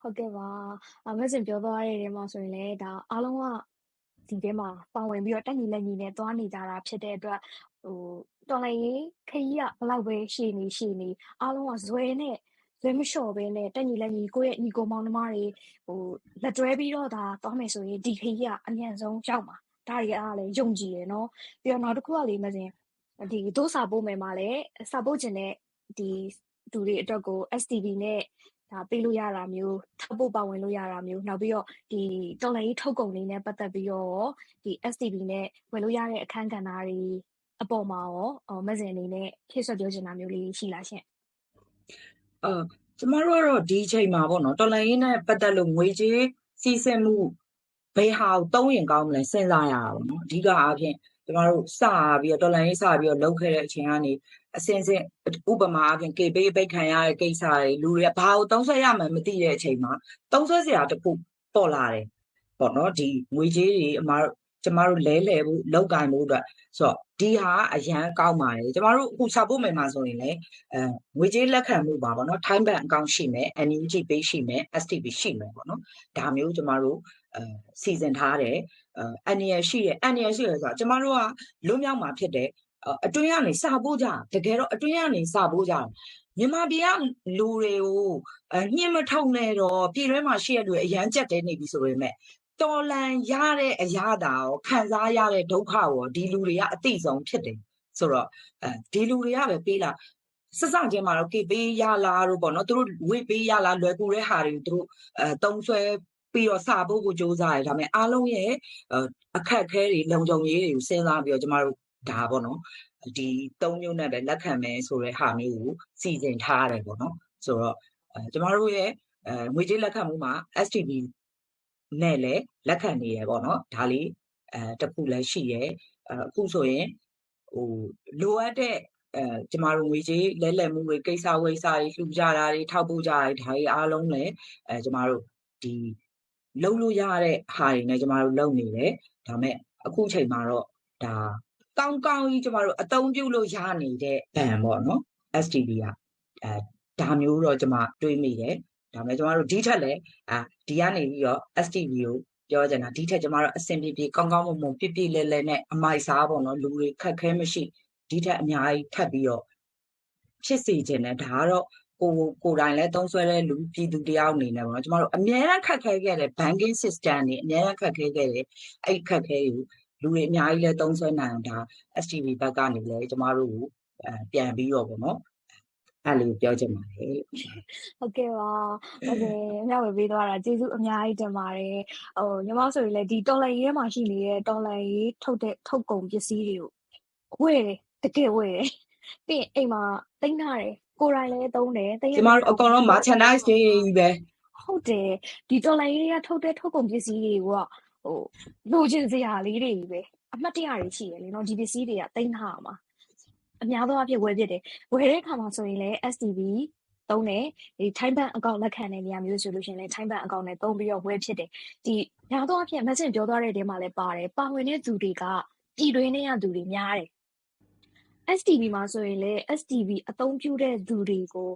ဟုတ်ကဲ့ပါအမစင်ပြောသွားတဲ့နေရာမှာဆိုရင်လည်းဒါအားလုံးကဒီထဲမှာပါဝင်ပြီးတော့တက်ညီလက်ညီနဲ့သွားနေကြတာဖြစ်တဲ့အတွက်ဟိုတော်လည်းရေးခရီးကဘလောက်ပဲရှည်နေရှည်နေအားလုံးကဇွဲနဲ့ဇွဲမလျှော့ပဲနဲ့တက်ညီလက်ညီကိုယ့်ရဲ့ညီကိုမောင်နှမတွေဟိုလက်တွဲပြီးတော့ဒါသွားမယ်ဆိုရင်ဒီခရီးကအမြန်ဆုံးရောက်မှာဒါတွေကလည်းယုံကြည်ရယ်နော်ပြီးတော့နောက်တစ်ခုကလေမစင်ဒီဒို့စာပို့မယ်မှာလည်းစာပို့ခြင်းနဲ့ဒီသူတွေအတွက်ကို STV နဲ့ ဒါပေးလို့ရတာမျိုးထောက်ပို့ပါဝင်လို့ရတာမျိုးနောက်ပြီးတော့ဒီတော်လိုင်းထုတ်ကုန်လေးနဲ့ပတ်သက်ပြီးတော့ဒီ STV နဲ့ဝယ်လို့ရတဲ့အခန်းကဏ္ဍတွေအပေါ်မှာရောမက်ဆင်အနေနဲ့ဖြည့်ဆွတ်ပြောချင်တာမျိုးလေးရှိလားရှင်အာကျမတို့ကတော့ဒီအချိန်မှာပေါ့နော်တော်လိုင်းနဲ့ပတ်သက်လို့ငွေကြေးစီးဆင်းမှုဘယ်ဟာကိုသုံးရင်ကောင်းမလဲစဉ်းစားရတာပေါ့နော်အဓိကအားဖြင့် ကျမတို့စပြီးတော့တော်လိုင်းရေးစပြီးတော့လုပ်ခဲ့တဲ့အချိန်ကနေအစင်စင်ဥပမာအပြင်ကေပေးပိတ်ခံရတဲ့ကိစ္စတွေလူတွေကဘာကိုသုံးဆွဲရမှန်းမသိတဲ့အချိန်မှာသုံးဆွဲစရာတခုပေါ်လာတယ်ပေါ့နော်ဒီငွေကြေးတွေအမတို့ကျမတို့လဲလှယ်ဖို့လောက်ကင်ဖို့အတွက်ဆိုတော့ဒီဟာအရန်ကောင်းပါတယ်ကျမတို့အခုစာဖို့မယ်မှာဆိုရင်လည်းအဲငွေကြေးလက်ခံမှုပါပေါ့နော် time bank account ရှိမယ် NUG pay ရှိမယ် STB ရှိမယ်ပေါ့နော်ဒါမျိုးကျမတို့အဲ စီစဉ်ထားတယ်အန်ရရှိတယ်အန်ရရှိတယ်ဆိုတော့ကျမတို့ကလွတ်မြောက်မှာဖြစ်တယ်အတွင်းကနေစာပို့ကြတကယ်တော့အတွင်းကနေစာပို့ကြမြန်မာပြည်ကလူတွေကိုညှင်းမထုံနဲ့တော့ပြည်တွင်းမှာရှိရတဲ့လူအရန်ကြက်တဲနေပြီဆိုပေမဲ့တော်လန်ရတဲ့အရာတာရောခံစားရတဲ့ဒုက္ခရောဒီလူတွေကအသိဆုံးဖြစ်တယ်ဆိုတော့အဲဒီလူတွေကပဲပေးလာစစချင်းမှာတော့ကေပေးရလားတို့ပေါ့နော်သူတို့ဝေ့ပေးရလားလွယ်ကူတဲ့ဟာတွေသူတို့အဲတုံးဆွဲ ပြီးတော့စာဖို့ကိုစ조사ရတယ်ဒါပေမဲ့အားလုံးရဲ့အခက်အခဲတွေလုံခြုံရေးတွေကိုစဉ်းစားပြီးတော့ကျမတို့ဒါပေါ့နော်ဒီသုံးမျိုးနဲ့ပဲလက်ခံမယ်ဆိုတဲ့ဟာမျိုးကိုစီစဉ်ထားရတယ်ပေါ့နော်ဆိုတော့အဲကျမတို့ရဲ့အဲငွေကြေးလက်ခံမှုမှာ STB နဲ့လည်းလက်ခံနေရပေါ့နော်ဒါလေးအဲတခုလည်းရှိရအခုဆိုရင်ဟိုလိုအပ်တဲ့အဲကျမတို့ငွေကြေးလဲလှယ်မှုတွေကိစ္စဝိစာတွေလှူကြတာတွေထောက်ပို့ကြတာတွေဒါတွေအားလုံးလည်းအဲကျမတို့ဒီ လုံးလို့ရတဲ့ဟာတွေနဲ့ကျမတို့လုပ်နေတယ်ဒါမဲ့အခုချိန်မှာတော့ဒါကောင်းကောင်းကြီးကျမတို့အသုံးပြုလို့ရနေတဲ့ဘဏ်ပေါ့နော် STB ကအဲဒါမျိုးတော့ကျမတွေးမိတယ်ဒါမဲ့ကျမတို့ဒီထက်လည်းအာဒီကနေပြီးတော့ STV ကိုပြောကြတာဒီထက်ကျမတို့အဆင်ပြေပြေကောင်းကောင်းမွန်မွန်ပြည့်ပြည့်လဲလဲနဲ့အမိုက်စားပေါ့နော်လူတွေခက်ခဲမရှိဒီထက်အများကြီးထပ်ပြီးတော့ဖြစ်စေခြင်းနဲ့ဒါကတော့ ကိုကိုတိုင်လဲသုံးဆွဲတဲ့လူပြည်သူတယောက်အနေနဲ့ပေါ့နော်ကျမတို့အများအားခက်ခဲခဲ့တဲ့ banking system တွေအများအားခက်ခဲခဲ့တဲ့အဲ့ခက်ခဲကိုလူတွေအများကြီးလဲသုံးဆွဲနိုင်အောင်ဒါ STV ဘက်ကနေလဲကျမတို့ကိုပြန်ပြီးတော့ပေါ့နော်အဲ့လိုပြောချင်ပါတယ်ဟုတ်ကဲ့ပါဟုတ်ကဲ့မျှဝေပေးသွားတာကျေးဇူးအများကြီးတင်ပါတယ်ဟိုညီမဆိုရင်လည်းဒီတော်လိုင်းရေးမှာရှိနေတဲ့တော်လိုင်းရေးထုတ်တဲ့ထုတ်ကုန်ပစ္စည်းတွေကိုဝယ်တယ်တကယ်ဝယ်တယ်ပြီးရင်အိမ်မှာသိမ်းထားတယ် ကိုယ်တိုင်လည်းသုံးတယ်သိကျမတို့အကောင်လုံး merchandise တွေကြီးပဲဟုတ်တယ်ဒီတော်လိုင်းရေးကထုတ်တဲ့ထုတ်ကုန်ပစ္စည်းတွေကဟိုလိုချင်စရာလေးတွေကြီးပဲအမှတ်တရတွေရှိတယ်လေနော်ဒီပစ္စည်းတွေကသိမ်းထားအောင်အများသောအားဖြင့်ဝယ်ဖြစ်တယ်ဝယ်တဲ့အခါမှာဆိုရင်လည်း STB သုံးတယ်ဒီ time bank account လက်ခံတဲ့နေရာမျိုးဆိုလို့ရှိရင်လည်း time bank account နဲ့သုံးပြီးတော့ဝယ်ဖြစ်တယ်ဒီများသောအားဖြင့် message ပြောသွားတဲ့နေရာမှာလည်းပါတယ်ပါဝင်တဲ့သူတွေကပြည်တွင်းနေရသူတွေများတယ် STB မှာဆိုရင်လည်း STB အသုံးပြုတဲ့သူတွေကို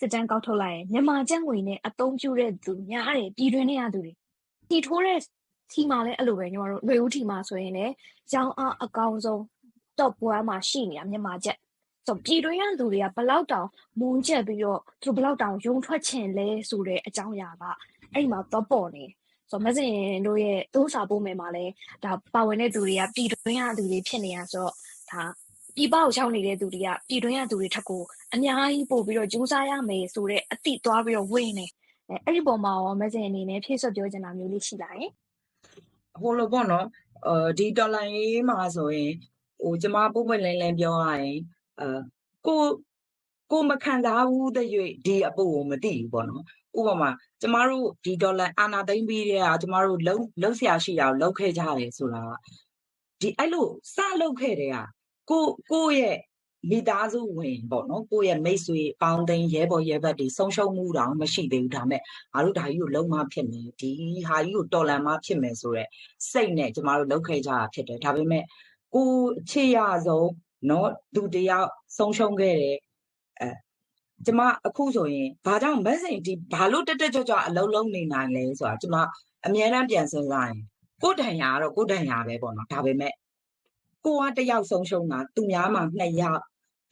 စစ်တမ်းကောက်ထုတ်လိုက်ရင်မြန်မာကျပ်ငွေနဲ့အသုံးပြုတဲ့သူများတယ်ပြည်တွင်းနေရသူတွေတီထိုးတဲ့ထီမှာလည်းအဲ့လိုပဲညီမတို့လွေဦးထီမှာဆိုရင်လည်းရောင်းအားအကောင်းဆုံး top 1မှာရှိနေတာမြန်မာချက်ဆိုပြည်တွင်းရသူတွေကဘလောက်တောင်မုန်းချက်ပြီးတော့သူဘလောက်တောင်ယုံထွက်ချင်လဲဆိုတဲ့အကြောင်းအရာကအဲ့မှာတော့ပေါ်နေဆိုမစင်တို့ရဲ့သုံးစာပို့မယ်မှာလဲဒါပါဝင်တဲ့သူတွေကပြည်တွင်းရသူတွေဖြစ်နေတာဆိုတော့ဒါ ပြည်ပကိုရောက်နေတဲ့သူတွေကပြည်တွင်းရသူတွေထက်ကိုအများကြီးပို့ပြီးတော့ကြိုးစားရမယ်ဆိုတဲ့အတိသွားပြီးတော့ဝင်နေအဲအဲ့ဒီပုံမှာရောမစင်အနေနဲ့ဖြည့်ဆွတ်ပြောချင်တာမျိုးလေးရှိလာရင်ဟိုလိုပေါ့နော်အဲဒီတော်လိုင်းရေးမှာဆိုရင်ဟိုကျမပုတ်ပွင့်လင်းလင်းပြောရရင်အဲကိုကိုမခံစားဘူးတဲ့၍ဒီအပူကိုမသိဘူးပေါ့နော်ဥပမာကျမတို့ဒီဒေါ်လာအာနာသိမ့်ပြီးတဲ့ကကျမတို့လုံးလုံးဆရာရှိတာကိုလုံးခဲ့ကြတယ်ဆိုတာဒီအဲ့လိုစလုံးခဲ့တဲ့က ကိုကိုရဲ့မိသားစုဝင်ပေါ့နော်ကိုယ့်ရဲ့မိတ်ဆွေပေါင်းသိန်းရဲဘော်ရဲဘက်တွေဆုံးရှုံးမှုတောင်မရှိသေးဘူးဒါမဲ့ငါတို့ဒါကြီးကိုလုံးမဖြစ်မယ်ဒီဟာကြီးကိုတော်လန်မဖြစ်မယ်ဆိုတော့စိတ်နဲ့ကျမတို့လုပ်ခဲ့ကြတာဖြစ်တယ်ဒါပေမဲ့ကိုချေရဆုံးเนาะသူတယောက်ဆုံးရှုံးခဲ့တယ်အဲ ကျမအခုဆိုရင်ဘာကြောင့်မက်ဆေ့ဒီဘာလို့တက်တက်ကြွကြွအလုံးလုံးနေနိုင်လဲဆိုတာကျမအများအားပြန်စဉ်းစားရင်ကိုယ်တန်ရာကတော့ကိုယ်တန်ရာပဲပေါ့နော်ဒါပေမဲ့ ကိုကတယောက်ဆုံးရှုံးတာသူများမှာ2ယောက်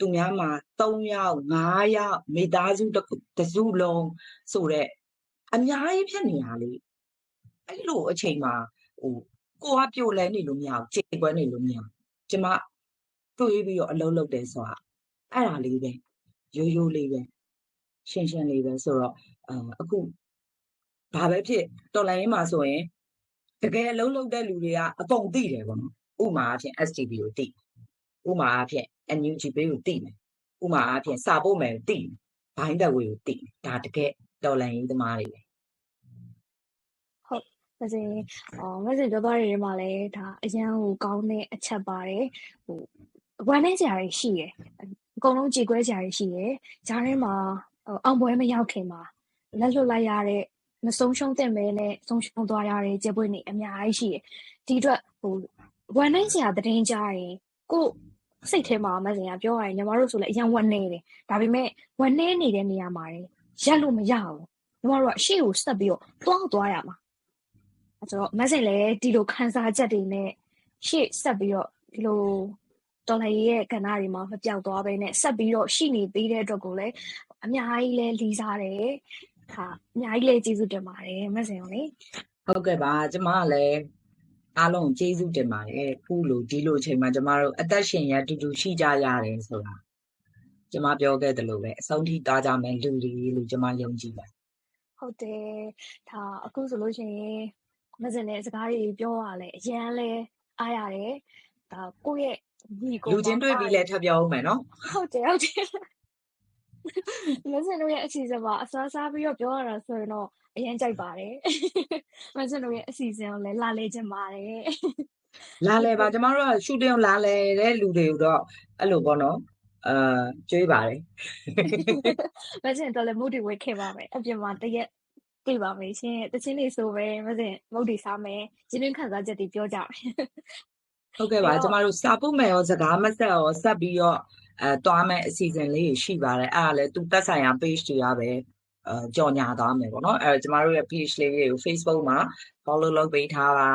သူများမှာ3ယောက်5ယောက်မိသားစုတစ်ခုတစ်စုလုံးဆိုတော့အများကြီးဖြစ်နေရလေအဲ့လိုအချိန်မှာဟိုကိုကပြိုလဲနေလို့မရဘူးခြေပွဲနေလို့မရဘူးကျမတွေးပြီးတော့အလုံးလုံးတယ်ဆိုတာအဲ့ဒါလေးပဲရိုးရိုးလေးပဲရှင်းရှင်းလေးပဲဆိုတော့အခုဘာပဲဖြစ်တော်လိုင်းမှာဆိုရင်တကယ်အလုံးလုံးတဲ့လူတွေကအကုန်သိတယ်ပေါ့နော် ဥမာအဖြစ် STB ကိုသိဥမာအဖြစ် NUG ပေးကိုသိမယ်ဥမာအဖြစ်စာပို့မယ်ကိုသိဘိုင်းတက်ဝေကိုသိဒါတကယ်တော်လိုင်းသမားတွေပဲမစင်အော်မစင်ပြောသွားတဲ့နေရာမှာလည်းဒါအရန်ဟိုကောင်းတဲ့အချက်ပါတယ်ဟိုဝမ်းနေကြရရှိရယ်အကုန်လုံးကြေကွဲကြရရှိရယ်ဂျားထဲမှာအောင်ပွဲမရောက်ခင်မှာလက်လွတ်လိုက်ရတဲ့မဆုံးရှုံးတဲ့မဲနဲ့ဆုံးရှုံးသွားရတဲ့ကျေပွေနေအများကြီးရှိရယ်ဒီအတွက်ဟို ဝမ်းနေကြရတဲ့ရင်ကြရင်ကိုစိတ်ထဲမှာမစင်ကပြောရရင်ညီမတို့ဆိုလည်းအရန်ဝမ်းနေတယ်ဒါပေမဲ့ဝမ်းနေနေတဲ့နေရာမှာရက်လို့မရဘူးညီမတို့ကရှေ့ကိုဆက်ပြီးတော့တွားသွားရမှာဆိုတော့မက်ဆေ့လည်းဒီလိုခန်းစားချက်တွေနဲ့ရှေ့ဆက်ပြီးတော့ဒီလိုတော်လှန်ရေးရဲ့ကဏ္ဍတွေမှာမပြောက်သွားဘဲနဲ့ဆက်ပြီးတော့ရှိနေသေးတဲ့အတွက်ကိုလည်းအများကြီးလဲလီးစားတယ်ဟာအများကြီးလဲကျေးဇူးတင်ပါတယ်မက်ဆေ့ရောလေဟုတ်ကဲ့ပါကျမကလည်း အားလုံးကျေးဇူးတင်ပါတယ်ခုလိုဒီလိုအချိန်မှာကျမတို့အသက်ရှင်ရတူတူရှိကြရတယ်ဆိုတာကျမပြောခဲ့တယ်လို့ပဲအဆုံးထိတားကြမယ်လူတွေလို့ကျမယုံကြည်ပါဟုတ်တယ်ဒါအခုဆိုလို့ရှိရင်မစင်တဲ့စကားတွေပြောရလဲအရန်လဲအားရတယ်ဒါကိုယ့်ရဲ့ညီကိုလူချင်းတွေ့ပြီးလဲထပ်ပြောဦးမယ်နော်ဟုတ်တယ်ဟုတ်တယ် မစင်တို့ရဲ့အစီအစဉ်မှာအစားစားပြီးတော့ပြောရတာဆိုရင်တော့အရင်ကြိုက်ပါတယ်မစင်တို့ရဲ့အစီအစဉ်ကိုလည်းလာလဲခြင်းပါတယ်လာလဲပါကျမတို့ကရှူတင်လာလဲတဲ့လူတွေကိုတော့အဲ့လိုပေါ့နော်အာကြွေးပါတယ်မစင်တော့လည်း motivate ခဲ့ပါမယ်အပြင်မှာတရက်တွေ့ပါမယ်ရှင်တချင်းလေးဆိုပဲမစင်မုတ်တီစားမယ်ရင်းနှီးခံစားချက်တွေပြောကြမယ်ဟုတ်ကဲ့ပါကျမတို့စာပုတ်မယ်ရောစကားမဆက်ရောဆက်ပြီးတော့ အဲတွားမယ်အစီအစဉ်လေးရှိပါတယ်အဲ့ဒါလည်းသူတက်ဆိုင်ရာ page တွေကပဲအဲကြော်ညာသွားမယ်ပေါ့နော်အဲကျမတို့ရဲ့ page လေးတွေကို Facebook မှာ follow လုပ်ပေးထားပါ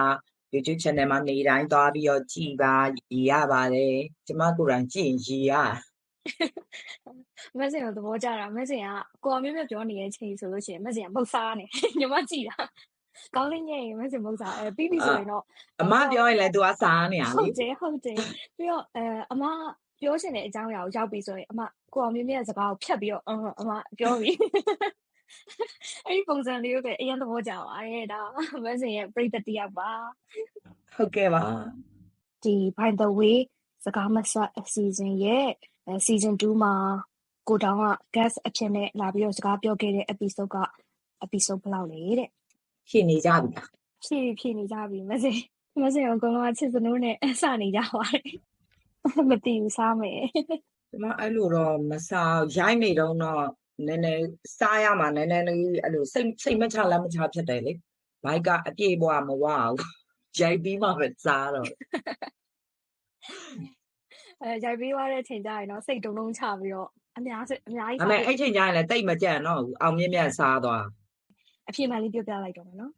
YouTube channel မှာနေတိုင်းသွားပြီးတော့ကြည်ပါရည်ရပါတယ်ကျမကိုယ်တိုင်ကြည့်ရင်ရည်ရမက်ဆင်ကိုသဘောကျတာမက်ဆင်ကကိုအမျိုးမျိုးပြောနေတဲ့အချိန်ဆိုလို့ရှိရင်မက်ဆင်ကပုတ်စားနေညီမကြည့်တာကောင်းလေးညရင်မက်ဆင်ပုတ်စားအဲပြီးပြီဆိုရင်တော့အမပြောရင်လည်း तू ကစားနေရလေဟုတ်တယ်ဟုတ်တယ်ပြီးတော့အဲအမ ပြောချင်တဲ့အကြောင်းအရာကိုရောက်ပြီဆိုရင်အမကိုအောင်မြင့်မြတ်စကားကိုဖြတ်ပြီးတော့အမပြောပြီအဲ့ဒီပုံစံလေးကိုအရင်သဘောကျပါတယ်ဒါမက်ဆင်ရဲ့ပြိတ္တတရားပါဟုတ်ကဲ့ပါဒီ by the way စကားမဆက်အစီအစဉ်ရဲ့ season 2မှာကိုတောင်က guest အဖြစ်နဲ့လာပြီးတော့စကားပြောခဲ့တဲ့ episode က episode ဘယ်လောက်လဲတဲ့ဖြည့်နေကြပြီလားဖြည့်ဖြည့်နေကြပြီမစင်မစင်အကုန်လုံးချစ်စနိုးနဲ့စနေကြပါတယ် မသိဘူးစားမယ်ဒီမှာအဲ့လိုတော့မစားရိုက်နေတော့တော့နည်းနည်းစားရမှာနည်းနည်းလေးအဲ့လိုစိတ်စိတ်မချလက်မချဖြစ်တယ်လေဘိုက်ကအပြေပွားမဝအောင်ရိုက်ပြီးမှပဲစားတော့အဲရိုက်ပြီးသွားတဲ့အချိန်ကျရင်တော့စိတ်တုံလုံးချပြီးတော့အများစိအများကြီးဒါပေမဲ့အဲ့ချိန်ကျရင်လည်းတိတ်မကြံ့တော့ဘူးအောင်မြင့်မြတ်စားသွားအဖြေမှန်လေးပြောပြလိုက်တော့မယ်နော်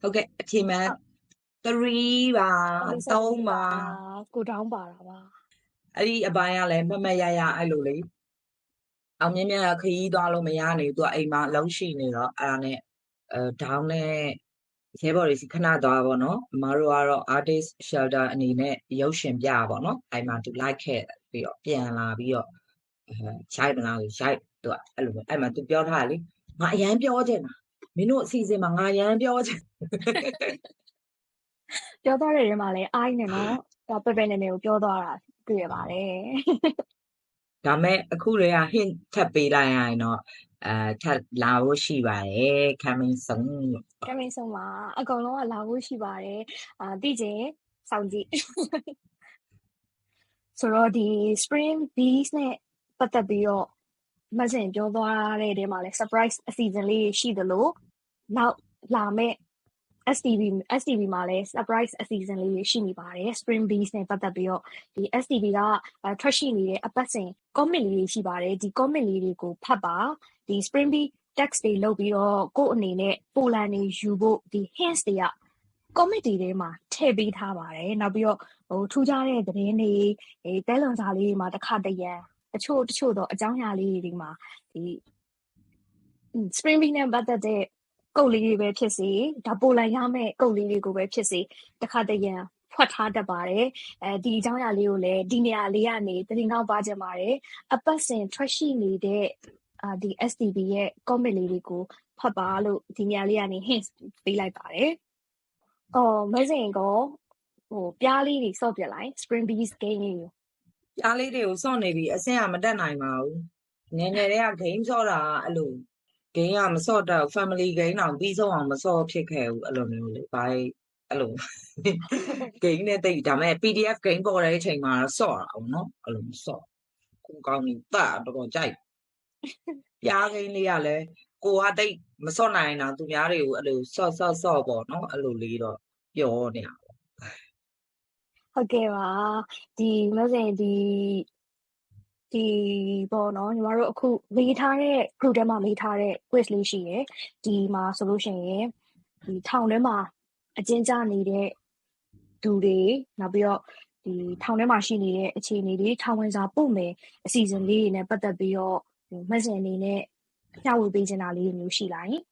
ဟုတ်ကဲ့အဖြေမှန် 3ပါ3ပါကိုတောင်းပါတာပါအဲ့ဒီအပိုင်းကလည်းမမရရအဲ့လိုလေအောင်မြင့်မြတ်ခရီးသွားလို့မရနေသူကအိမ်မှာအလုံးရှိနေတော့အဲ့ဒါနဲ့အဲဒေါင်းနဲ့ရဲဘော်တွေစီခဏသွားပါတော့အမတို့ကတော့ artist shelter အနေနဲ့ရုပ်ရှင်ပြပါတော့အဲ့မှာသူလိုက်ခဲ့ပြီးတော့ပြန်လာပြီးတော့အဲရိုက်မလားရိုက်သူကအဲ့လိုအဲ့မှာသူပြောထားလေငါအရန်ပြောချင်တာမင်းတို့အစီအစဉ်မှာငါရန်ပြောချင် ပြောသွားတဲ့နေရာမှာလည်းအိုင်းနေနော်ဒါပပနေနေကိုပြောသွားတာတွေ့ရပါတယ်ဒါမဲ့အခုတွေက hint ထပ်ပေးလိုက်ရရင်တော့အဲထပ်လာဖို့ရှိပါတယ် coming soon coming soon မှာအကောင်လုံးကလာဖို့ရှိပါတယ်အာသိချင်စောင့်ကြည့်ဆိုတော့ဒီ spring bees နဲ့ပတ်သက်ပြီးတော့မဆင်ပြောသွားတဲ့တဲမှာလဲ surprise အစီအစဉ်လေးရှိသလိုနောက်လာမဲ့ STV STV မှာလည်း surprise အစီအစဉ်လေးတွေရှိနေပါတယ် Spring Bees နဲ့ပတ်သက်ပြီးတော့ဒီ STV ကထွက်ရှိနေတဲ့အပတ်စဉ် comment လေးတွေရှိပါတယ်ဒီ comment လေးတွေကိုဖတ်ပါဒီ Spring Bee text တွေလုပ်ပြီးတော့ကိုယ့်အနေနဲ့ပိုလန်နေယူဖို့ဒီ hints တွေက comment တွေထဲမှာထည့်ပေးထားပါတယ်နောက်ပြီးတော့ဟိုထူးခြားတဲ့သတင်းတွေအဲတဲလွန်စာလေးတွေမှာတစ်ခါတရံတချို့တချို့တော့အကြောင်းအရာလေးတွေမှာဒီ spring bee နဲ့ပတ်သက်တဲ့ ကုတ်လေးတွေပဲဖြစ်စေဒါပိုလန်ရမယ့်ကုတ်လေးတွေကိုပဲဖြစ်စေတခါတရံဖွက်ထားတတ်ပါတယ်အဲဒီအကြောင်းအရာလေးကိုလည်းဒီနေရာလေးကနေတင်ကောက်ပါကြပါတယ်အပတ်စဉ်ထွက်ရှိနေတဲ့အာဒီ STB ရဲ့ comment လေးတွေကိုဖတ်ပါလို့ဒီနေရာလေးကနေ hint ပေးလိုက်ပါတယ်။အော်မစင်ကောဟိုပြားလေးတွေစော့ပြလိုက် Spring Bees game လေးကိုပြားလေးတွေကိုစော့နေပြီအဆင့်ကမတက်နိုင်ပါဘူးငယ်ငယ်တည်းက game စော့တာအဲ့လို game ကမစော့တော့ family game တောင်ပြီးဆုံးအောင်မစော့ဖြစ်ခဲ့ဘူးအဲ့လိုမျိုးလေဘာအဲ့လို game နဲ့တိတ်ဒါပေမဲ့ PDF game ပေါ်တဲ့အချိန်မှာတော့စော့တာပေါ့နော်အဲ့လိုစော့ကိုကောင်းနေတာတော်တော်ကြိုက်ပြား game လေးကလည်းကိုကတိတ်မစော့နိုင်တာသူများတွေကိုအဲ့လိုစော့စော့စော့ပေါ့နော်အဲ့လိုလေးတော့ပြောနေတာဟုတ်ကဲ့ပါဒီမစင်ဒီ ဒီပေါ့နော်ညီမတို့အခုမေးထားတဲ့ group ထဲမှာမေးထားတဲ့ quiz လေးရှိရယ်ဒီမှာဆိုလို့ရှိရင်ဒီထောင်ထဲမှာအကျဉ်းချနေတဲ့သူတွေနောက်ပြီးတော့ဒီထောင်ထဲမှာရှိနေတဲ့အခြေအနေတွေထောင်ဝင်စာပို့မယ်အစီအစဉ်လေးတွေနဲ့ပတ်သက်ပြီးတော့ဒီမက်ဆင်အနေနဲ့မျှဝေပေးချင်တာလေးတွေမျိုးရှိလာရင်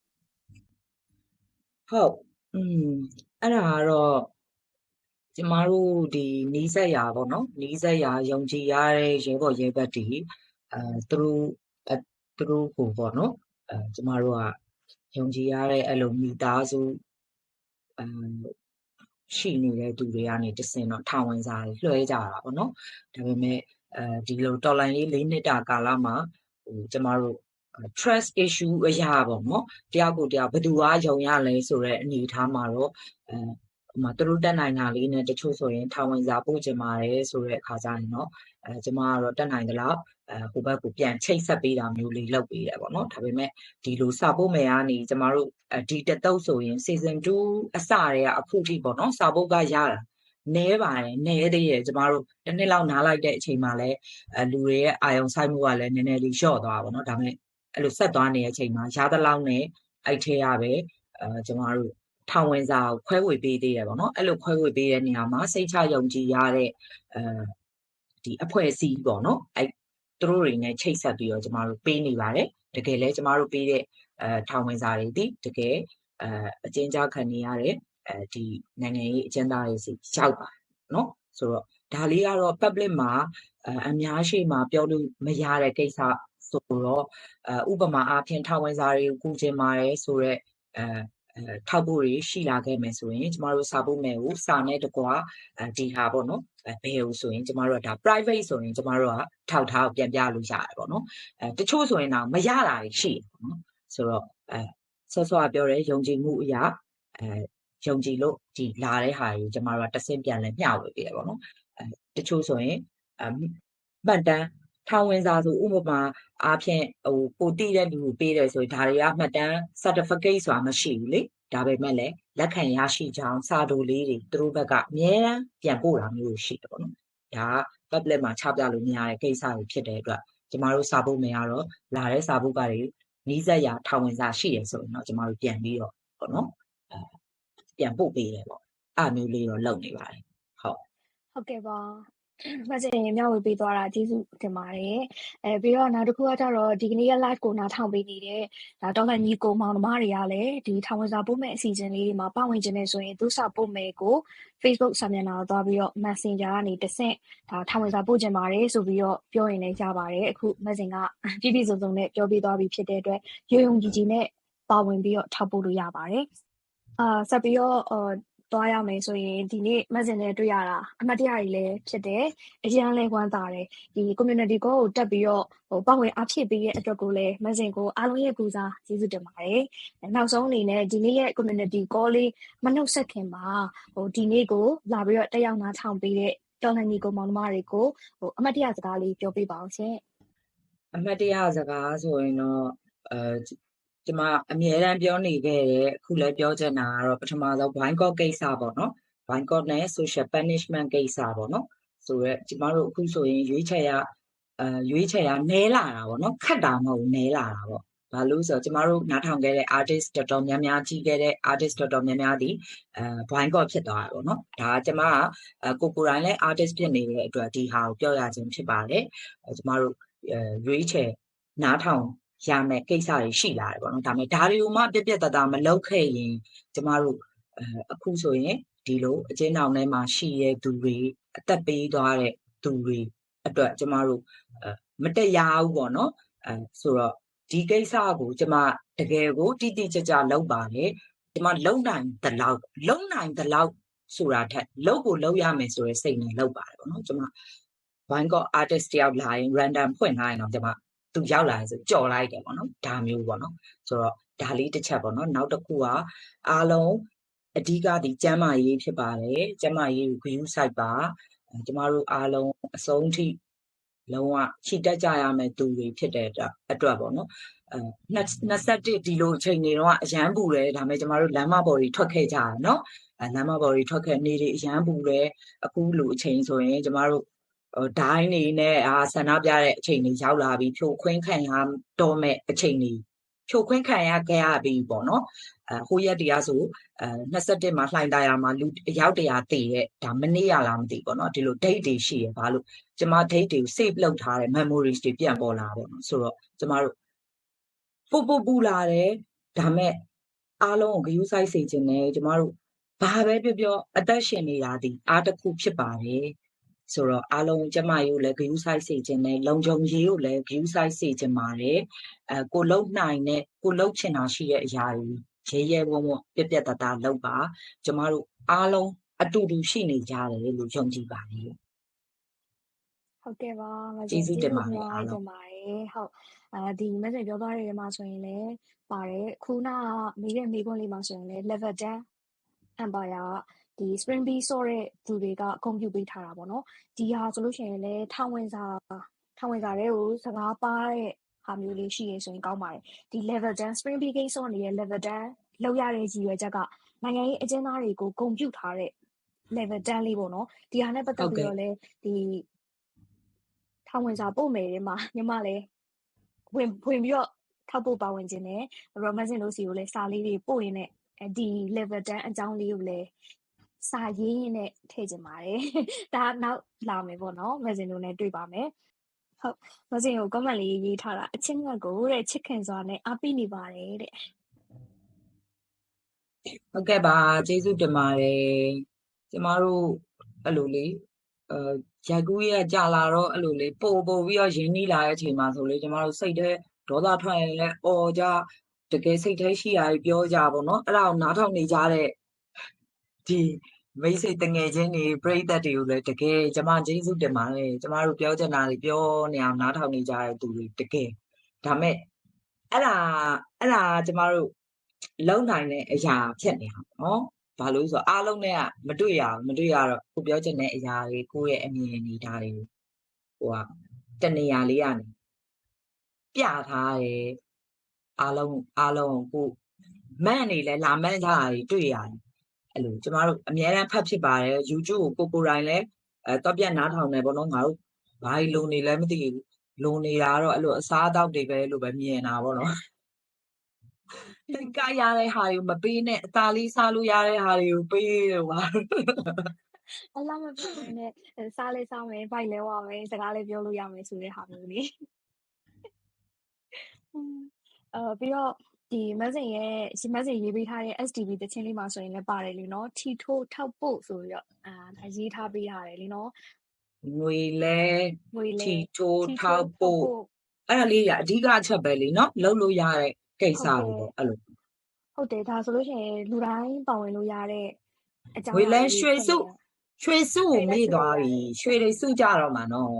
ဟုတ်อืมအဲ့ဒါကတော့ ကျမတို့ဒီနီးစက်ရာပေါ့နော်နီးစက်ရာယုံကြည်ရတဲ့ရဲဘော်ရဲဘက်တွေအဲသူတို့အဲသူတို့ကိုပေါ့နော်အဲကျမတို့ကယုံကြည်ရတဲ့အဲ့လိုမိသားစုအဲရှိနေတဲ့သူတွေကနေတစင်တော့ထောင်ဝင်စားလွှဲကြတာပေါ့နော်ဒါပေမဲ့အဲဒီလိုတော်လိုင်းလေး၄နှစ်တာကာလမှာဟိုကျမတို့ trust issue အရာပေါ့နော်တယောက်ကိုတယောက်ဘယ်သူကယုံရလဲဆိုတဲ့အနေအထားမှာတော့အဲ ဟိုမှာသူတို့တက်နိုင်တာလေးနဲ့တချို့ဆိုရင်ထောင်ဝင်စာပို့ချင်ပါတယ်ဆိုတဲ့အခါကျရင်တော့အဲကျမကတော့တက်နိုင်သလားအဲဟိုဘက်ကိုပြန်ချိတ်ဆက်ပေးတာမျိုးလေးလုပ်ပေးတယ်ပေါ့နော်ဒါပေမဲ့ဒီလိုစာပို့မယ်ကနေကျမတို့ဒီတတုပ်ဆိုရင် season 2အစတွေကအခုထိပေါ့နော်စာပို့ကရတာနဲပါတယ်နဲသေးရဲ့ကျမတို့တစ်နှစ်လောက်နားလိုက်တဲ့အချိန်မှာလဲအဲလူတွေရဲ့အာယုံဆိုင်မှုကလည်းနည်းနည်းလေးလျှော့သွားပါတော့ဒါပေမဲ့အဲ့လိုဆက်သွားနေတဲ့အချိန်မှာရသလောက်နဲ့အဲ့ထဲရပဲအဲကျမတို့ ထောင်ဝင်စာကိုခွဲဝေပေးသေးတယ်ပေါ့နော်အဲ့လိုခွဲဝေပေးတဲ့နေရာမှာစိတ်ချယုံကြည်ရတဲ့အဲဒီအဖွဲ့အစည်းပေါ့နော်အဲ့သူတို့တွေနဲ့ချိတ်ဆက်ပြီးတော့ကျမတို့ပေးနေပါတယ်တကယ်လဲကျမတို့ပေးတဲ့အဲထောင်ဝင်စာတွေဒီတကယ်အဲအကျဉ်းချခံနေရတဲ့အဲဒီနိုင်ငံရေးအကျဉ်းသားတွေစီရောက်ပါနော်ဆိုတော့ဒါလေးကတော့ public မှာအများရှိမှာပြောလို့မရတဲ့ကိစ္စဆိုတော့အဲဥပမာအားဖြင့်ထောင်ဝင်စာတွေကိုကူချင်ပါတယ်ဆိုတော့အဲ ထောက်ဖို့တွေရှိလာခဲ့မယ်ဆိုရင်ကျမတို့စာဖို့မယ်ကိုစာနဲ့တကွာဒီဟာပေါ့နော်အဲဘယ်လိုဆိုရင်ကျမတို့ကဒါ private ဆိုရင်ကျမတို့ကထောက်ထားပြန်ပြလို့ရတယ်ပေါ့နော်အဲတချို့ဆိုရင်တော့မရတာရှိတယ်ပေါ့နော်ဆိုတော့အဲဆော့ဆော့ပြောရဲယုံကြည်မှုအရာအဲယုံကြည်လို့ဒီလာတဲ့ဟာကြီးကျမတို့ကတဆင့်ပြန်လဲမျှဝေပေးရပေါ့နော်အဲတချို့ဆိုရင်အမှတ်တမ်း ထောင်ဝင်စာဆိုဥပမာအားဖြင့်ဟိုကိုတိတဲ့လူကိုပေးတယ်ဆိုရင်ဒါတွေကမှတ်တမ်း certificate ဆိုတာမရှိဘူးလေဒါပေမဲ့လည်းလက်ခံရရှိကြောင်းစာတိုလေးတွေသူတို့ဘက်ကအများအားပြန်ပို့တာမျိုးရှိတယ်ပေါ့နော်ဒါက public မှာချပြလို့မရတဲ့ကိစ္စတွေဖြစ်တဲ့အတွက်ကျမတို့စာဖို့မယ်ကတော့လာတဲ့စာဖို့ကတွေနီးစပ်ရာထောင်ဝင်စာရှိရဆိုရင်တော့ကျမတို့ပြန်ပြီးတော့ပေါ့နော်အဲပြန်ပို့ပေးတယ်ပေါ့အဲ့မျိုးလေးတော့လုပ်နေပါတယ်ဟုတ်ဟုတ်ကဲ့ပါ မစင်ရင်မျှဝေပေးသွားတာကျေးဇူးတင်ပါတယ်အဲပြီးတော့နောက်တစ်ခုကကြတော့ဒီကနေ့က live ကိုနားထောင်ပေးနေတဲ့ဒါဒေါ်လာညီကိုမောင်နှမတွေကလည်းဒီထောင်ဝင်စာပို့မဲ့အစီအစဉ်လေးတွေမှာပါဝင်ခြင်းနဲ့ဆိုရင်သူစာပို့မဲ့ကို Facebook စာမျက်နှာကိုသွားပြီးတော့ Messenger ကနေတဆင့်ဒါထောင်ဝင်စာပို့ခြင်းပါတယ်ဆိုပြီးတော့ပြောရင်လည်းရပါတယ်အခုမစင်ကပြည့်ပြည့်စုံစုံနဲ့ပြောပြသွားပြီဖြစ်တဲ့အတွက်ရုံရုံကြည်ကြည်နဲ့ပါဝင်ပြီးတော့ထောက်ပို့လို့ရပါတယ်အာဆက်ပြီးတော့ သွားရမယ်ဆိုရင်ဒီနေ့မက်ဆင်နဲ့တွေ့ရတာအမှတ်တရကြီးလည်းဖြစ်တယ်အရန်လဲဝမ်းသာတယ်ဒီ community call ကိုတက်ပြီးတော့ဟိုပတ်ဝင်အဖြစ်ပေးတဲ့အတွက်ကိုလည်းမက်ဆင်ကိုအားလုံးရဲ့ကူစားကျေးဇူးတင်ပါတယ်နောက်ဆုံးအနေနဲ့ဒီနေ့ရဲ့ community call လေးမနှုတ်ဆက်ခင်မှာဟိုဒီနေ့ကိုလာပြီးတော့တက်ရောက်နားထောင်ပေးတဲ့တော်လှန်ကြီးကိုမောင်နှမတွေကိုဟိုအမှတ်တရစကားလေးပြောပြပါအောင်ရှင်အမှတ်တရစကားဆိုရင်တော့အဲ ကျကျမအမြဲတမ်းပြောနေခဲ့တဲ့အခုလည်းပြောချင်တာကတော့ပထမဆုံး boycott ကိစ္စပေါ့နော် boycott နဲ့ social punishment ကိစ္စပေါ့နော်ဆိုတော့ကျမတို့အခုဆိုရင်ရွေးချယ်ရအဲရွေးချယ်ရနဲလာတာပေါ့နော်ခတ်တာမဟုတ်ဘူးနဲလာတာပေါ့ဘာလို့ဆိုတော့ကျမတို့နားထောင်ခဲ့တဲ့ artist တော်တော်များများကြီးခဲ့တဲ့ artist တော်တော်များများဒီအဲ boycott ဖြစ်သွားတာပေါ့နော်ဒါကကျမကကိုကိုယ်တိုင်လည်း artist ဖြစ်နေတဲ့အတွက်ဒီဟာကိုပြောရခြင်းဖြစ်ပါတယ်ကျမတို့အဲရွေးချယ်နားထောင် ရမယ်ကိစ္စတွေရှိလာတယ်ပေါ့နော်ဒါပေမဲ့ဒါတွေကိုမှပြက်ပြက်တသားမလုပ်ခဲ့ရင်ကျမတို့အခုဆိုရင်ဒီလိုအကျဉ်းထောင်ထဲမှာရှိရဲ့သူတွေအသက်ပေးသွားတဲ့သူတွေအတွက်ကျမတို့မတရားဘူးပေါ့နော်အဲဆိုတော့ဒီကိစ္စကိုကျမတကယ်ကိုတိတိကျကျလုပ်ပါတယ်ကျမလုံနိုင်သလောက်လုံနိုင်သလောက်ဆိုတာထက်လုပ်ကိုလုပ်ရမယ်ဆိုတဲ့စိတ်နဲ့လုပ်ပါတယ်ပေါ့နော်ကျမ Bangkok artist တယောက်လာရင် random ဖွင့်ထားရင်တော့ကျမ သူရောက်လာရင်ဆိုကြော်လိုက်တယ်ပေါ့နော်ဒါမျိုးပေါ့နော်ဆိုတော့ဒါလေးတစ်ချက်ပေါ့နော်နောက်တစ်ခုကအားလုံးအဓိကဒီကျမ်းမာရေးဖြစ်ပါတယ်ကျမ်းမာရေးကို view site ပါကျမတို့အားလုံးအဆုံးထိလုံးဝခြိတက်ကြရမယ်သူတွေဖြစ်တဲ့အတွက်ပေါ့နော်အဲ21ဒီလိုအချိန်တွေတော့အရန်ပူတယ်ဒါပေမဲ့ကျမတို့လမ်းမပေါ်တွေထွက်ခဲ့ကြတယ်နော်အဲလမ်းမပေါ်တွေထွက်ခဲ့နေတွေအရန်ပူတယ်အခုလိုအချိန်ဆိုရင်ကျမတို့ဟို ဒိုင်းနေနဲ့အာဆန္ဒပြတဲ့အချိန်တွေရောက်လာပြီးဖြိုခွင်းခံရတော့မဲ့အချိန်တွေဖြိုခွင်းခံရခဲ့ရပြီပေါ့နော်အဲဟိုရက်တရားဆိုအဲ21မှာလှိုင်တာယာမှာလူရောက်တရားတည်ရဲ့ဒါမနေ့ရလားမသိပေါ့နော်ဒီလို date တွေရှိရဘာလို့ကျမ date တွေကို save လုပ်ထားတဲ့ memories တွေပြန်ပေါ်လာပေါ့နော်ဆိုတော့ကျမတို့ပူပူပူလာတယ်ဒါမဲ့အားလုံးကိုဂယုစိုက်စေခြင်းနဲ့ကျမတို့ဘာပဲပြောပြောအသက်ရှင်နေတာဒီအားတစ်ခုဖြစ်ပါတယ် ဆိုတော့အားလုံးကျမရေးကိုလည်း view size စေခြင်းနဲ့လုံခြုံရေးကိုလည်း view size စေခြင်းပါတယ်အဲကိုလုံနိုင်တဲ့ကိုလုံချင်တာရှိတဲ့အရာတွေရဲရဲဝံ့ဝံ့ပြက်ပြက်တသားလုပ်ပါကျမတို့အားလုံးအတူတူရှိနေကြတယ်လို့ယုံကြည်ပါတယ်ဟုတ်ကဲ့ပါမကျေးဇူးတင်ပါတယ်အားလုံးပါတယ်ဟုတ်အဲဒီ message ပြောသွားတဲ့နေရာမှာဆိုရင်လည်းပါတယ်ခုနကမိတဲ့မိခွန်းလေးမှာဆိုရင်လည်း level 10 empire က ဒီ spring bee ဆော့တဲ့သူတွေကအကုန်ပြုတ်ပေးထားတာပေါ့နော်ဒီဟာဆိုလို့ရှိရင်လည်းထောင်ဝင်စာထောင်ဝင်စာတွေကိုစကားပါတဲ့ဟာမျိုးလေးရှိရဆိုရင်ကောင်းပါတယ်ဒီ level 10 spring bee game ဆော့နေတဲ့ level 10လောက်ရတဲ့ကြီးရွယ်ချက်ကနိုင်ငံရေးအကျဉ်းသားတွေကိုဂုံပြုတ်ထားတဲ့ level 10လေးပေါ့နော်ဒီဟာနဲ့ပတ်သက်ပြီးတော့လည်းဒီထောင်ဝင်စာပို့မယ်တဲ့မှာညီမလည်းဝင်ဝင်ပြီးတော့ထောက်ပို့ပါဝင်ခြင်းနဲ့ romance လို့စီကိုလည်းစာလေးတွေပို့ရင်းနဲ့ဒီ level 10အကြောင်းလေးကိုလည်း စာရေးရင်းနဲ့ထည့်ချင်ပါတယ်။ဒါနောက်လာမယ်ပေါ့နော်။မက်ဆင်တို့နဲ့တွေ့ပါမယ်။ဟုတ်မက်ဆင်ကို comment လေးရေးထားတာအချင်းငတ်ကိုတဲ့ချစ်ခင်စွာနဲ့အားပေးနေပါတယ်တဲ့။ဟုတ်ကဲ့ပါကျေးဇူးတင်ပါတယ်။ကျမတို့အဲ့လိုလေအဲရိုက်ကူးရကြာလာတော့အဲ့လိုလေပို့ပို့ပြီးတော့ရင်းနှီးလာတဲ့အချိန်မှာဆိုလေကျမတို့စိတ်ထဲဒေါသထွက်ရင်လည်းအော်ကြတကယ်စိတ်ထဲရှိရာကြီးပြောကြပါတော့။အဲ့ဒါကိုနားထောင်နေကြတဲ့ ဒီမိတ်ဆွေတငယ်ချင်းတွေပရိသတ်တွေကိုလည်းတကယ်ကျမကျေးဇူးတင်ပါတယ်ကျမတို့ပြောချင်တာတွေပြောနေအောင်နားထောင်နေကြတဲ့သူတွေတကယ်ဒါမဲ့အဲ့ဒါအဲ့ဒါကျမတို့လုံနိုင်တဲ့အရာဖြစ်နေတာနော်ဘာလို့ဆိုတော့အားလုံးနဲ့ကမတွေ့ရဘူးမတွေ့ရတော့ကိုပြောချင်တဲ့အရာတွေကိုယ့်ရဲ့အမြင်နေဒါတွေဟိုကတနေရာလေးကနေပြထားတယ်အားလုံးအားလုံးကိုမန့်နေလဲလာမန့်ကြတာတွေတွေ့ရတယ် အဲ့လိုကျမတို့အများအားဖတ်ဖြစ်ပါတယ် YouTube ကိုကိုကိုတိုင်းလဲအဲတော့ပြနားထောင်နေပေါ့နော်ငါတို့ဘာလုံနေလဲမသိဘူးလုံနေတာတော့အဲ့လိုအစားအသောက်တွေပဲလို့ပဲမြင်တာပေါ့နော်ကရတဲ့ဟာတွေကိုမပေးနဲ့အသားလေးစားလို့ရတဲ့ဟာတွေကိုပေးတယ်ကွာအလားမပေးနဲ့စားလေးစားမယ်ဗိုက်လဲဝမယ်စကားလေးပြောလို့ရမယ်ဆိုတဲ့ဟာမျိုးလေးအဲပြီးတော့ ဒီမက်ဆင်ရဲ့မက်ဆင်ရေးပေးထားတဲ့ STB တခြင်းလေးမှာဆိုရင်လည်းပါတယ်လေနော်ထီထိုးထောက်ပို့ဆိုပြီးတော့အာရေးထားပေးထားတယ်လေနော်ငွေလဲငွေလဲထီထိုးထောက်ပို့အဲ့ဒါလေးကအဓိကအချက်ပဲလေနော်လုံးလို့ရတဲ့ကိစ္စတွေပေါ့အဲ့လိုဟုတ်တယ်ဒါဆိုလို့ရှိရင်လူတိုင်းပါဝင်လို့ရတဲ့အကြောင်းငွေလဲရွှေစုရွှေစုကိုမေ့သွားပြီရွှေတွေစုကြတော့မှာနော်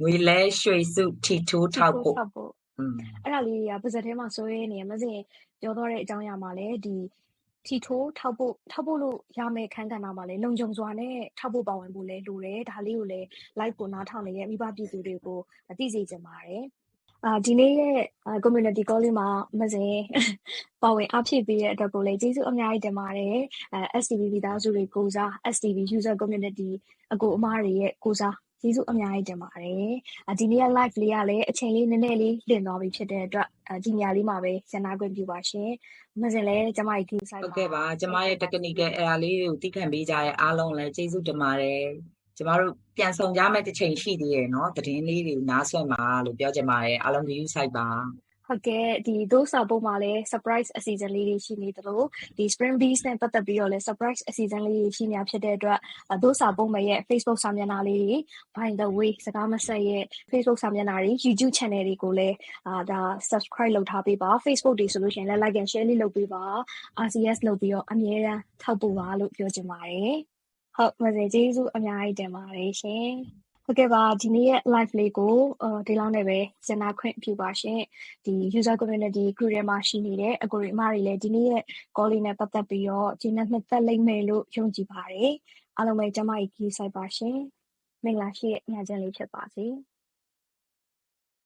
ငွေလဲရွှေစုထီထိုးထောက်ပို့ အဲ့ဒါလေးတွေကပါဇက်ထဲမှာဆွဲနေရမစင်ပြောတော့တဲ့အကြောင်းအရာမှာလည်းဒီထီထိုးထောက်ဖို့ထောက်ဖို့လို့ရမယ့်ခန်းကဏ္ဍမှာလည်းလုံခြုံစွာနဲ့ထောက်ဖို့ပါဝင်ဖို့လည်းလိုတယ်ဒါလေးကိုလည်း live ကိုနားထောင်နေတဲ့မိဘပြည်သူတွေကိုသိစေချင်ပါတယ်အာဒီနေ့ရဲ့အာ community call လေးမှာမစင်ပါဝင်အားဖြည့်ပေးတဲ့အတွက်ကိုလည်းကျေးဇူးအများကြီးတင်ပါတယ်အဲ STV မိသားစုတွေကိုစား STV user community အကိုအမတွေရဲ့ကိုစား ကျေးဇူးအများကြီးတင်ပါတယ်။ဒီနေ့ live လေးကလည်းအချိန်လေးနည်းနည်းလေးတင်သွားပြီဖြစ်တဲ့အတွက်ဒီညလေးမှာပဲဆန္ဒခွင့်ပြုပါရှင်။မစင်လည်းကျမရဲ့ team side ဟုတ်ကဲ့ပါ။ကျမရဲ့ technical error လေးကိုသိခံပေးကြတဲ့အားလုံးလည်းကျေးဇူးတင်ပါတယ်။ကျမတို့ပြန်ဆောင်ကြမယ့်တစ်ချိန်ရှိသေးရယ်နော်။သတင်းလေးတွေနားဆွဲပါလို့ပြောချင်ပါတယ်။အားလုံး view site ပါ။ ဟုတ်ကဲ့ဒီဒိုးစာပုံမှာလည်း surprise အစီအစဉ်လေးတွေရှိနေသလိုဒီ spring bees နဲ့ပတ်သက်ပြီးတော့လည်း surprise အစီအစဉ်လေးတွေရှိနေတာဖြစ်တဲ့အတွက်အဒိုးစာပုံမရဲ့ Facebook စာမျက်နှာလေးတွေ by the way စကားမဆက်ရဲ့ Facebook စာမျက်နှာတွေ YouTube channel တွေကိုလည်းအာဒါ subscribe လုပ်ထားပေးပါ Facebook တွေဆိုလို့ရှိရင်လည်း like and share လေးလုပ်ပေးပါ RCS လုပ်ပြီးတော့အမြဲတမ်းထောက်ပို့ပါလို့ပြောချင်ပါတယ်ဟုတ်မစင်ကျေးဇူးအများကြီးတင်ပါတယ်ရှင် ဟုတ်ကဲ့ပါဒီနေ့ရဲ့ live လေးကိုအော်ဒီလောက်နဲ့ပဲစင်နာခွင့်ပြုပါရှင်ဒီ user community group ထဲမှာရှိနေတဲ့အကိုရီအမတွေလည်းဒီနေ့ရဲ့ call လေးနဲ့ပတ်သက်ပြီးတော့ဂျင်းနဲ့နှစ်သက်လိမ့်မယ်လို့ယုံကြည်ပါတယ်အားလုံးပဲကျမကြီးကြီးဆိုင်ပါရှင်မင်္ဂလာရှိတဲ့ညချမ်းလေးဖြစ်ပါစေ